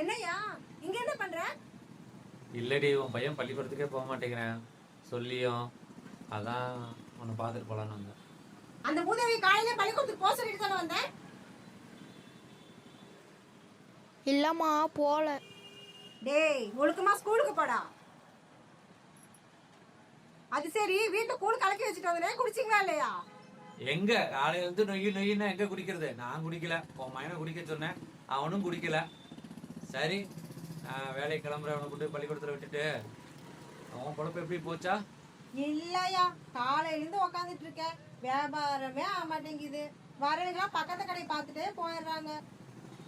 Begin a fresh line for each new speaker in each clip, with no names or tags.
என்னய்யா? இங்க என்ன பண்ற?
இல்லடி உன் பையன் பள்ளிக்கூடத்துக்கே போக மாட்டேங்கிறேன். சொல்லியும் அதான் உன்னை பார்த்துட்டு போலான்னு வந்தேன்.
அந்த மூதேவி காலையில பள்ளிக்கூடத்துக்கு போக சொல்லிட்டு தானே வந்தேன்?
இல்லம்மா போல.
டேய் ஒழுக்கமா ஸ்கூலுக்கு போடா. அது சரி வீட்டுல கூழ் கலக்கி வச்சுட்டு வந்தனே குடிச்சிங்களா இல்லையா?
எங்க? காலையில இருந்து நொய்யு நொய்யுன்னா எங்க குடிக்கிறது? நான் குடிக்கல. உன் மகனை குடிக்க சொன்னேன். அவனும் குடிக்கல. சரி வேலைக்கு கொண்டு போய் பள்ளிக்கூடத்துல விட்டுட்டு. அவன் பொழப்பு எப்படி போச்சா?
இல்லையா காலையில இருந்து உக்காந்துட்டு இருக்கேன் வியாபாரமே ஆக மாட்டேங்குது. வரவங்களாம் பக்கத்து கடை பார்த்துட்டே போயிடுறாங்க.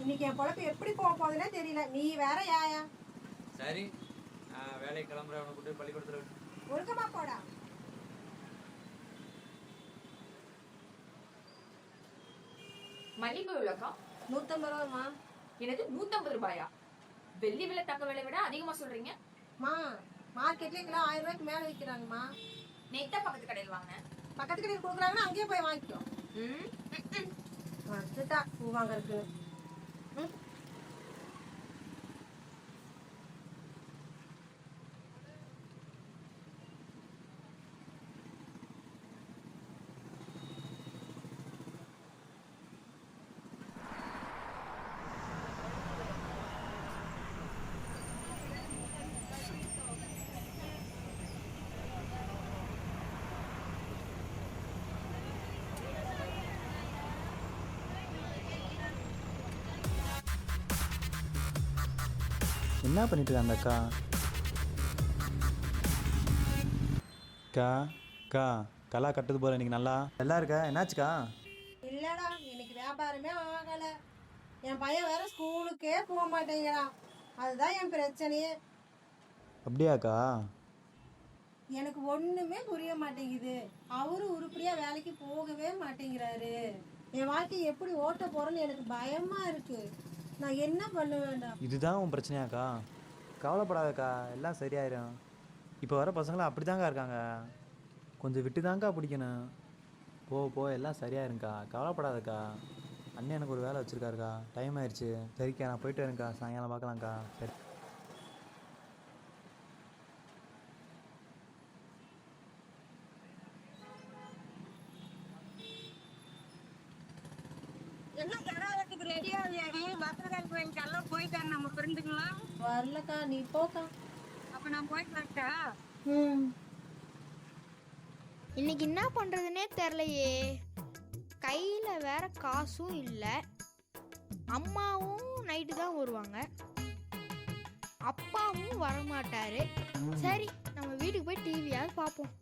இன்னைக்கு என் பொழப்பு எப்படி போக போகுதுன்னே தெரியல. நீ வேற யாயா?
சரி வேலைக்கு கொண்டு போய் பள்ளிக்கூடத்துல விட்டு.
ஒழுக்கமா போடா.
மல்லிகை விளக்கா
நூத்தம்பது ரூபாமா
எனது நூத்தம்பது ரூபாயா? வெள்ளி விலை தங்க விலை விட அதிகமா சொல்றீங்க?
மா மார்க்கெட்ல கிலோ ஆயிரம் ரூபாய்க்கு மேல விற்கிறாங்கம்மா.
நேத்தா பக்கத்து கடையில் வாங்கினேன்
பக்கத்து கடையில் கொடுக்குறாங்கன்னா அங்கேயே போய் வாங்கிக்கோ
ம்.
வந்துட்டா பூ வாங்கறதுக்கு. ம்.
என்ன பண்ணிட்டு இருக்க அந்த அக்கா அக்கா அக்கா கலா கட்டுது போல இன்னைக்கு நல்லா. நல்லா இருக்கா? என்னாச்சுக்கா?
இல்லடா இன்னைக்கு வியாபாரமே ஆகல. என் பையன் வேற ஸ்கூலுக்கே போக மாட்டேங்கிறான். அதுதான் என் பிரச்சனையே.
அப்படியாக்கா?
எனக்கு ஒண்ணுமே புரிய மாட்டேங்குது. அவரு உருப்படியா வேலைக்கு போகவே மாட்டேங்கிறாரு. என் வாழ்க்கையை எப்படி ஓட்ட போறேன்னு எனக்கு பயமா இருக்கு. நான் என்ன பண்ண வேண்டாம்?
இதுதான் உன் பிரச்சனையாக்கா. கவலைப்படாதக்கா எல்லாம் சரியாயிரும். இப்போ வர பசங்களாம் அப்படி தாங்க இருக்காங்க. கொஞ்சம் விட்டு தாங்க்கா பிடிக்கணும். போ போ எல்லாம் சரியாயிருங்க்கா கவலைப்படாதக்கா. அண்ணன் எனக்கு ஒரு வேலை வச்சுருக்காருக்கா. டைம் ஆயிடுச்சு சரிக்கா நான் போயிட்டு வரேன்க்கா. சாயங்காலம் பார்க்கலாம்க்கா. சரி.
எல்லாம் இல்லையாடி பத்திரகாளி கோயிலுக்கெல்லாம் போயிட்டாங்க நம்ம ஃப்ரெண்டுங்களாம்
வரலக்கா நீ போக்கா.
அப்ப நான் போயிட்டு வரட்டா?
ம்.
இன்னைக்கு என்ன பண்றதுனே தெரிலையே கையில வேற காசும் இல்லை. அம்மாவும் நைட்டு தான் வருவாங்க. அப்பாவும் வரமாட்டாரு. சரி நம்ம வீட்டுக்கு போய் டிவியாவது பார்ப்போம்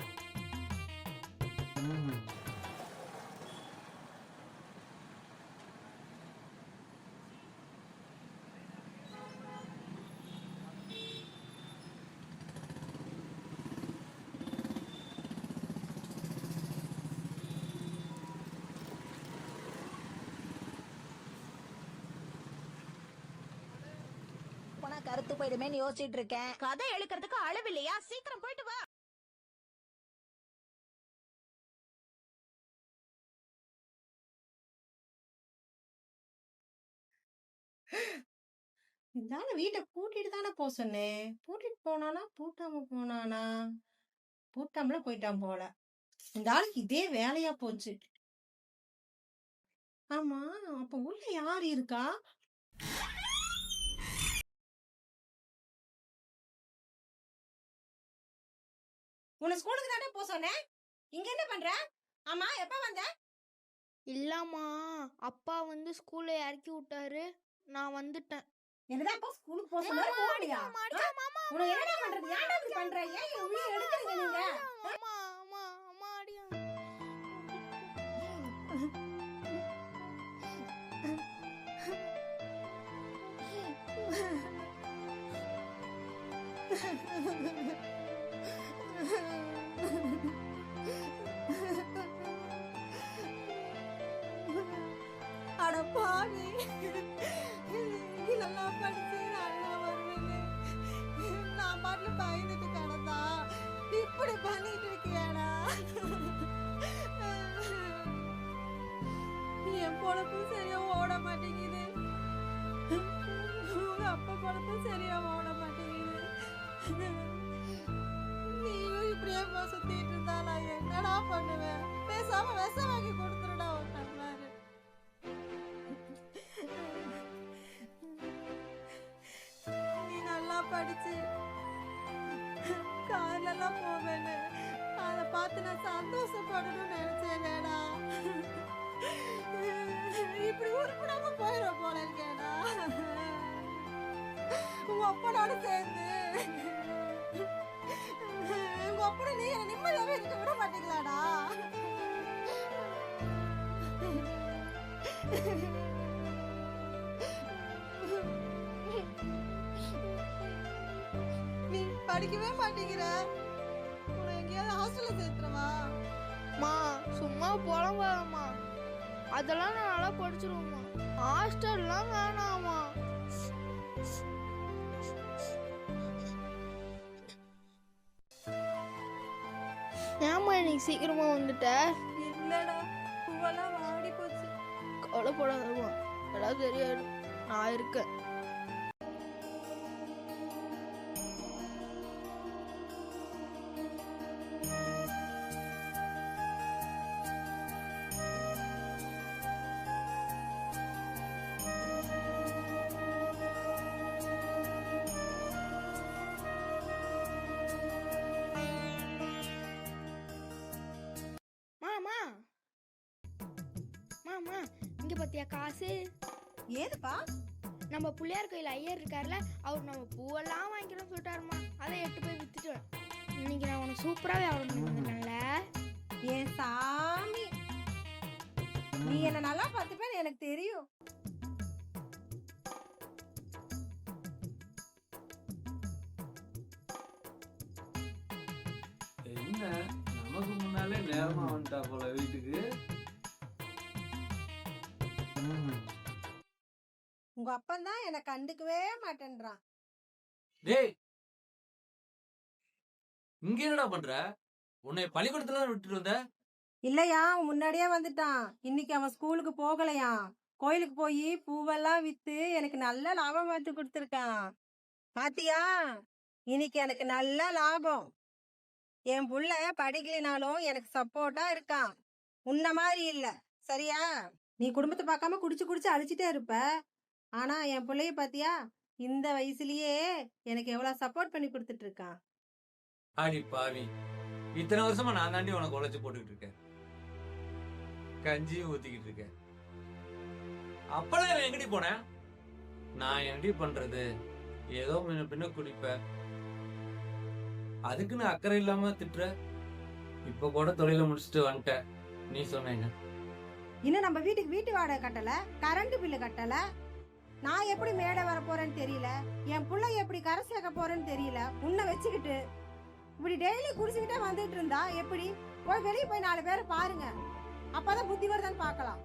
கருத்து போயிடுமேன்னு யோசிச்சுட்டு இருக்கேன்.
கதை எழுக்கிறதுக்கு அளவில்லையா சீக்கிரம் போயிட்டு வா.
இருந்தாலும் வீட்டை பூட்டிட்டு தானே போக சொன்னேன் பூட்டிட்டு போனானா பூட்டாம போனானா? பூட்டாமல போயிட்டான் போல. இந்த ஆளுக்கு இதே வேலையா போச்சு. ஆமா அப்ப உள்ள யார் இருக்கா? உன்னை ஸ்கூலுக்கு தானே போக சொன்னேன். இங்க என்ன பண்ற? ஆமா எப்ப வந்த?
இல்லம்மா அப்பா வந்து ஸ்கூல்ல இறக்கி விட்டாரு. நான் வந்துட்டேன்.
என்னடா அப்பா ஸ்கூலுக்கு போக சொன்னா போகலையா உன்னை என்னடா பண்றது? ஏன்டா இப்படி பண்ற? ஏன் நீங்க?
அம்மா, அம்மா, அம்மா, அடிக்காம.
அட பாவி. இதெல்லாம் படிச்சு நல்லா வருவேன்னு நான் பாட்டுல பயந்துட்டு கிடந்தா. இப்படி பண்ணிட்டு இருக்கியாடா. என் பொழப்பும் சரியா ஓட மாட்டேங்குது. உங்க அப்பா பொழப்பும் சரியா ஓட மாட்டேங்குது. இப்படியே சுத்திட்டு இருந்தா நான் என்னடா பண்ணுவேன்? பேசாம விஷம் நீ படிக்கவே மாட்டேங்கிற. உன்னை எங்கேயாவது ஹாஸ்டல்ல சேர்த்துறவா
மா சும்மா புலம்பாதம்மா அதெல்லாம் நான் நல்லா படிச்சிருவோம்மா ஹாஸ்டல்லாம் வேணாமா ஏமா இன்னைக்கு சீக்கிரமா வந்துட்ட? கவலைப்படாதம்மா எல்லாம் சரியாயிடும். நான் இருக்கேன். மாமா. மாமா. இங்க பாத்தியா காசு?
ஏதுப்பா?
நம்ம பிள்ளையார் கோயில் ஐயர் இருக்கார்ல அவர் நம்ம பூவெல்லாம் வாங்கிக்கிறோம்னு சொல்லிட்டாருமா. அதை எட்டு போய் வித்துட்டேன் இன்னைக்கு நான் உனக்கு சூப்பராக வியாபாரம் பண்ணி வந்திருக்கேன்ல
என் சாமி? நீ என்ன நல்லா பார்த்துப்பேன்னு எனக்கு தெரியும்.
என்ன? நமக்கு முன்னாலே நேரமா வந்துட்டா போல வீட்டுக்கு.
உங்க அப்பன் தான் என்னை கண்டுக்கவே மாட்டேன்றான்.
டேய்! இங்க என்னடா பண்ற? உன்னை பள்ளிக்கூடத்துல விட்டுட்டு வந்த?
இல்லையா அவன் முன்னாடியே வந்துட்டான். இன்னைக்கு அவன் ஸ்கூலுக்கு போகலையா கோயிலுக்கு போய் பூவெல்லாம் வித்து எனக்கு நல்ல லாபம் பார்த்து கொடுத்துருக்கான். பாத்தியா? இன்னைக்கு எனக்கு நல்ல லாபம். என் புள்ள படிக்கலினாலும் எனக்கு சப்போர்ட்டா இருக்கான். உன்ன மாதிரி இல்ல. சரியா? நீ குடும்பத்தை பார்க்காம குடிச்சு குடிச்சு அழிச்சிட்டே இருப்ப. ஆனா என் பிள்ளைய பாத்தியா? இந்த வயசுலயே எனக்கு எவ்வளவு சப்போர்ட் பண்ணி கொடுத்துட்டு இருக்கான்
ஆடி பாவி. இத்தனை வருஷமா நான் தாண்டி உனக்கு உழைச்சு போட்டுக்கிட்டு இருக்கேன். கஞ்சியும் ஊத்திக்கிட்டு இருக்கேன். அப்பெல்லாம் எங்கடி போனேன் நான் என்னடி பண்றது? ஏதோ முன்ன பின்ன குடிப்பேன் அதுக்கு நான் அக்கறை இல்லாம திட்டுற. இப்ப கூட தொழில முடிச்சுட்டு வந்துட்டேன் நீ சொன்ன என்ன?
இன்னும் நம்ம வீட்டுக்கு வீட்டு வாடகை கட்டல? கரண்ட் பில்லு கட்டல? நான் எப்படி மேடை வர போறேன்னு தெரியல. என் புள்ள எப்படி கரை சேர்க்க போறேன்னு தெரியல. உன்னை வச்சுக்கிட்டு இப்படி டெய்லி குடிச்சுக்கிட்டே வந்துட்டு இருந்தா எப்படி? போய் வெளியே போய் நாலு பேரை பாருங்க. அப்பதான் புத்தி வருதான்னு பார்க்கலாம்.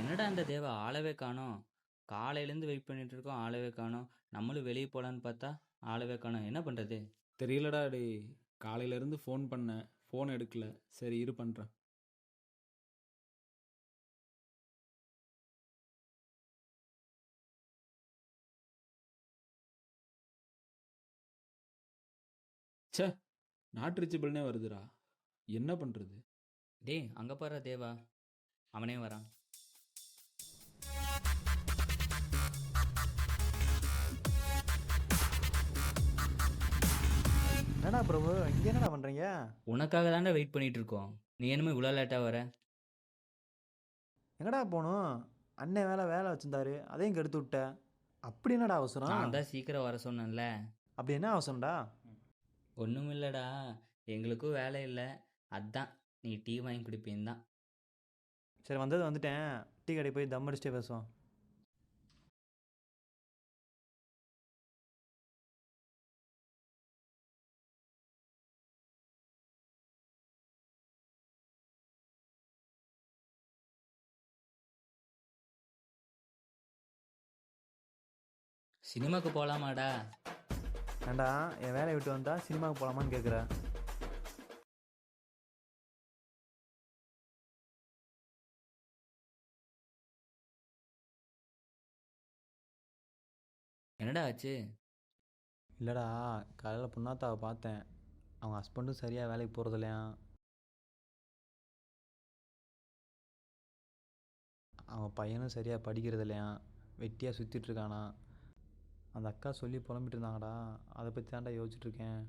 என்னடா இந்த தேவ? ஆளவே காணோம். காலையிலேருந்து வெயிட் பண்ணிட்டு இருக்கோம். ஆளவே காணோம். நம்மளும் வெளியே போகலான்னு பார்த்தா ஆளவே காணோம். என்ன பண்ணுறது
தெரியலடா டேய். காலையிலேருந்து ஃபோன் பண்ணேன் ஃபோன் எடுக்கல. சரி இரு பண்ணுறேன் ச்சே நாட் ரீச்சபிள்னே வருதுடா. என்ன பண்ணுறது
டேய் அங்கே பாரு தேவா. அவனே வரான்.
என்னடா பிரபு இங்கே என்னடா பண்ணுறீங்க
உனக்காக தாண்டா வெயிட் பண்ணிட்டு இருக்கோம் நீ என்னமே இவ்வளோ லேட்டாக வர?
எங்கடா போகணும் அண்ணன் வேலை வேலை வச்சிருந்தாரு அதையும் கெடுத்து விட்ட. அப்படி என்னடா அவசரம்?
நான் தான் சீக்கிரம் வர சொன்னேன்ல.
அப்படி என்ன அவசரம்டா?
ஒன்றும் இல்லைடா. எங்களுக்கும் வேலை இல்லை. அதான் நீ டீ வாங்கி குடிப்பேன் தான்.
சரி வந்தது வந்துட்டேன். டீ கடைக்கு போய் தம் அடிச்சுட்டே பேசுவோம்.
சினிமாக்கு போகலாமாடா
ஏண்டா என் வேலையை விட்டு வந்தா சினிமாவுக்கு போகலாமான்னு கேட்குற
என்னடா ஆச்சு?
இல்லைடா காலையில் புண்ணாத்தாவை பார்த்தேன். அவங்க ஹஸ்பண்டும் சரியாக வேலைக்கு போகிறது இல்லையா? அவன் பையனும் சரியாக படிக்கிறது இல்லையா? வெட்டியாக சுற்றிட்டுருக்கானா அந்த அக்கா சொல்லி புலம்பிட்டு இருந்தாங்கடா அதை பற்றி தான்டா யோசிச்சுட்டு இருக்கேன்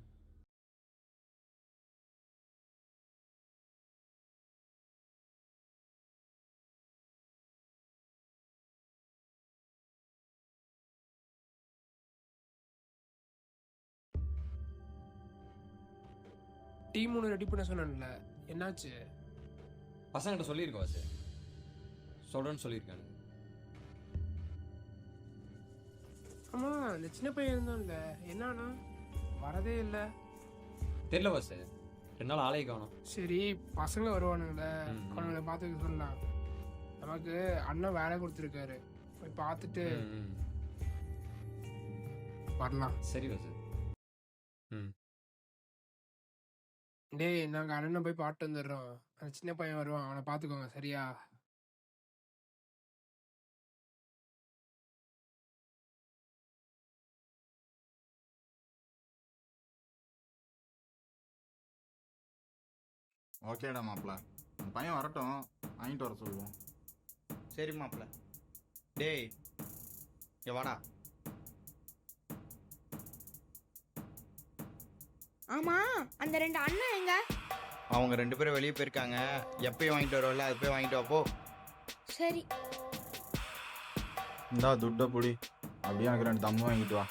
டீம் ஒன்று ரெடி பண்ண சொன்னேன்ல. என்னாச்சு?
பசங்கிட்ட சொல்லியிருக்கோம் வாசு சொல்கிறேன்னு சொல்லியிருக்கானு.
ஆமாம் இந்த சின்ன பையன் இருந்தான்ல. என்னானா? வரதே இல்லை.
தெரியல வாசு ரெண்டு நாள் ஆளையை காணும்.
சரி பசங்க வருவானுங்களே.
ம், ம்.
அவனுங்களை பார்த்துக்க சொல்லலாம். நமக்கு அண்ணன் வேலை கொடுத்துருக்காரு. போய் பார்த்துட்டு வரலாம்.
சரி வாசு
டேய் நாங்கள் அண்ணனை போய் பாட்டு வந்துடுறோம். அந்த சின்ன பையன் வருவான். அவனை பார்த்துக்கோங்க சரியா?
ஓகேடா மாப்பிள்ள அந்த பையன் வரட்டும். வாங்கிட்டு வர சொல்லுவோம்.
சரி மாப்பிள்ள டேய் இங்க வாடா.
ஆமா அந்த ரெண்டு அண்ணன் எங்க?
அவங்க ரெண்டு பேரும் வெளியே போயிருக்காங்க. எப்பயும் வாங்கிட்டு வருவல அது போய் வாங்கிட்டு வா போ.
சரி.
இந்தா துட்டை புடி. அப்படியே எனக்கு ரெண்டு தம்மு வாங்கிட்டு வா.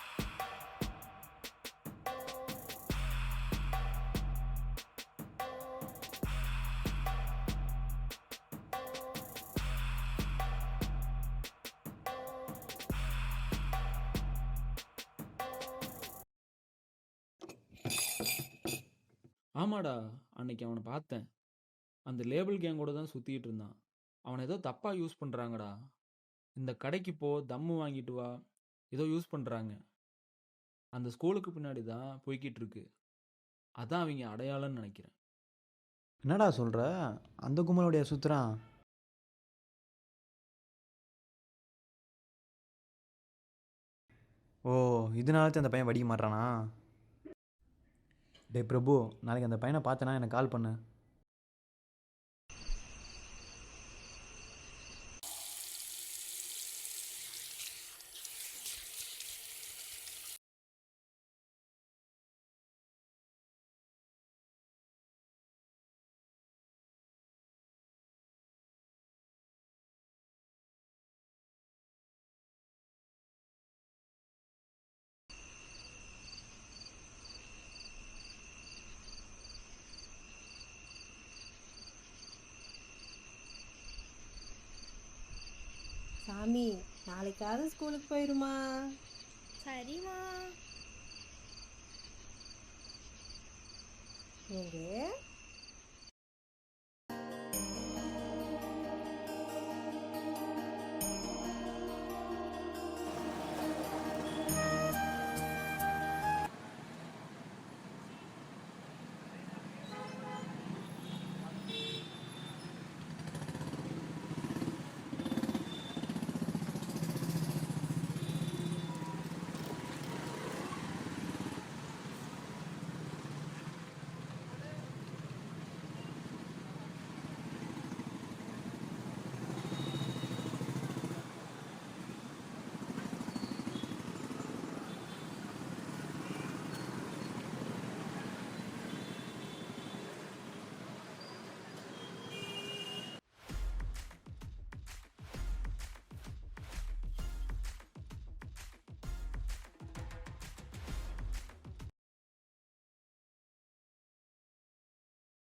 என்னடா அன்னைக்கு அவனை பார்த்தேன். அந்த லேபிள் கேங்கோட தான் சுற்றிக்கிட்டு இருந்தான். அவனை ஏதோ தப்பாக யூஸ் பண்ணுறாங்கடா இந்த கடைக்கு போ தம்மு வாங்கிட்டு வா. ஏதோ யூஸ் பண்ணுறாங்க அந்த ஸ்கூலுக்கு பின்னாடி தான் போய்கிட்டு இருக்கு. அதான் அவங்க அடையாளம்னு நினைக்கிறேன்.
என்னடா சொல்கிற அந்த கும்பலுடைய சுற்றுறான் ஓ இதனால அந்த பையன் வடிக்க மாட்டானா டேய் பிரபு நாளைக்கு அந்த பையனை பார்த்தேன்னா எனக்கு கால் பண்ணு.
சாமி நாளைக்காவது ஸ்கூலுக்கு போயிருமா?
சரிம்மா.
ஏங்க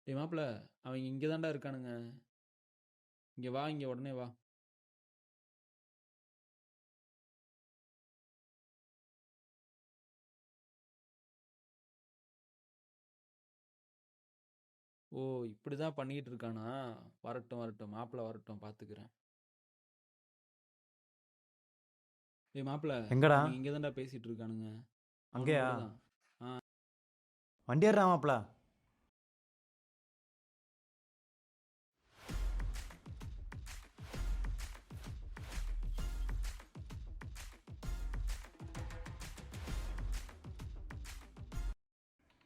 டேய் மாப்பிள்ள அவங்க இங்கே தான்டா இருக்கானுங்க. இங்கே வா இங்கே உடனே வா. ஓ இப்படி தான் பண்ணிக்கிட்டு இருக்கானா? வரட்டும் வரட்டும் மாப்பிள்ள வரட்டும் பார்த்துக்கிறேன் டேய் மாப்பிள்ள
எங்கடா?
இங்கே தான்டா பேசிட்டு இருக்கானுங்க.
அங்கேயா?
தான்.
வண்டி ஏறுறா மாப்ள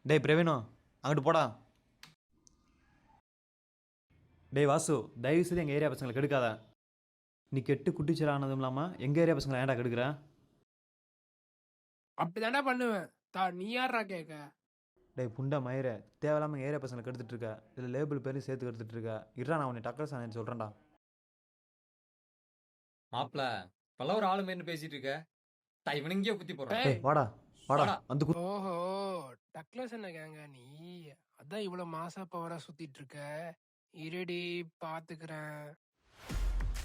டேய் பிரவீனோ அங்கிட்டு போடா. டேய் வாசு தயவு செய்து எங்கள் ஏரியா பசங்களை கெடுக்காத. நீ கெட்டு குட்டிச்சலானதும் இல்லாமல் எங்கள் ஏரியா பசங்களை ஏன்டா கெடுக்கிற?
அப்படிதான்டா பண்ணுவேன். தா நீ யாரா கேட்க
டேய் புண்டா மயிர தேவையில்லாமல் எங்கள் ஏரியா பசங்களை கெடுத்துட்டு இருக்க இதில் லேபிள் பேரையும் சேர்த்து கெடுத்துட்டு இருக்க இருடா நான் உன்னை டக்கர் சாணி சொல்கிறேன்டா
மாப்பிள இப்பெல்லாம் ஒரு ஆளு மாரி பேசிட்டு இருக்க. தா இவனுங்கேயே குத்தி போடுறான்
டேய் வாடா. வாடா. வந்து
ஓஹோ! டக்ளஸ் என்ன கேங்க நீ? அதான் இவ்வளவு மாசா பவரா சுத்திட்டு இருக்க இருடி பாத்துக்கிறேன்.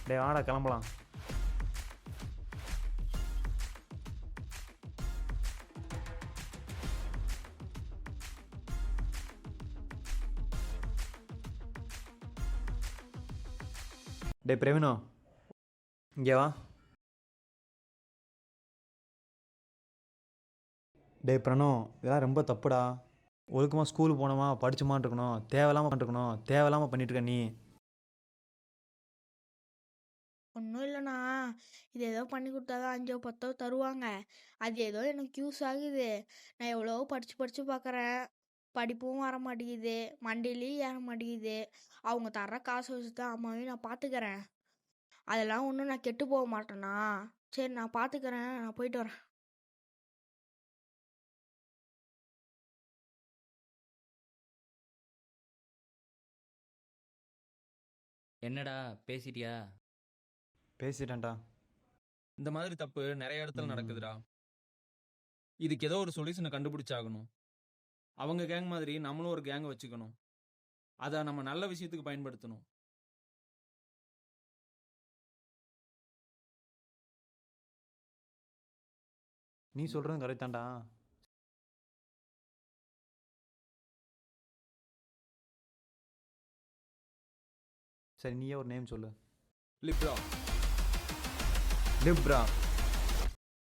டேய் வாடா கிளம்பலாம். டேய் பிரவீனோ இங்கே வா. டேய் பிரணோ இதெல்லாம் ரொம்ப தப்புடா. ஒழுக்கமாக ஸ்கூல் போனோமா படிச்சுமான் இருக்கணும் தேவையில்லாமல் பண்ணிருக்கணும் தேவையில்லாமல் பண்ணிட்டுருக்க நீ.
ஒன்றும் இல்லைண்ணா. இது ஏதோ பண்ணி கொடுத்தா தான் அஞ்சோ பத்தோ தருவாங்க. அது ஏதோ எனக்கு யூஸ் ஆகுது. நான் எவ்வளோ படித்து படித்து பார்க்குறேன் படிப்பும் வர மாட்டேங்குது. மண்டிலையும் ஏற மாட்டேங்குது. அவங்க தர்ற காசு வச்சு தான் அம்மாவையும் நான் பார்த்துக்கிறேன் அதெல்லாம் ஒன்றும் நான் கெட்டு போக மாட்டேண்ணா. சரி நான் பார்த்துக்கிறேன் நான் போயிட்டு வரேன்.
என்னடா பேசிட்டியா?
பேசிட்டேன்டா.
இந்த மாதிரி தப்பு நிறைய இடத்துல. நடக்குதுடா. இதுக்கு ஏதோ ஒரு சொல்யூஷனை கண்டுபிடிச்சாகணும். அவங்க கேங் மாதிரி நம்மளும் ஒரு கேங் வச்சுக்கணும். அதை நம்ம நல்ல விஷயத்துக்கு பயன்படுத்தணும்.
நீ சொல்கிறதும் கரெக்ட் சரி நீயே ஒரு நேம் சொல்லு.
Libre
Libre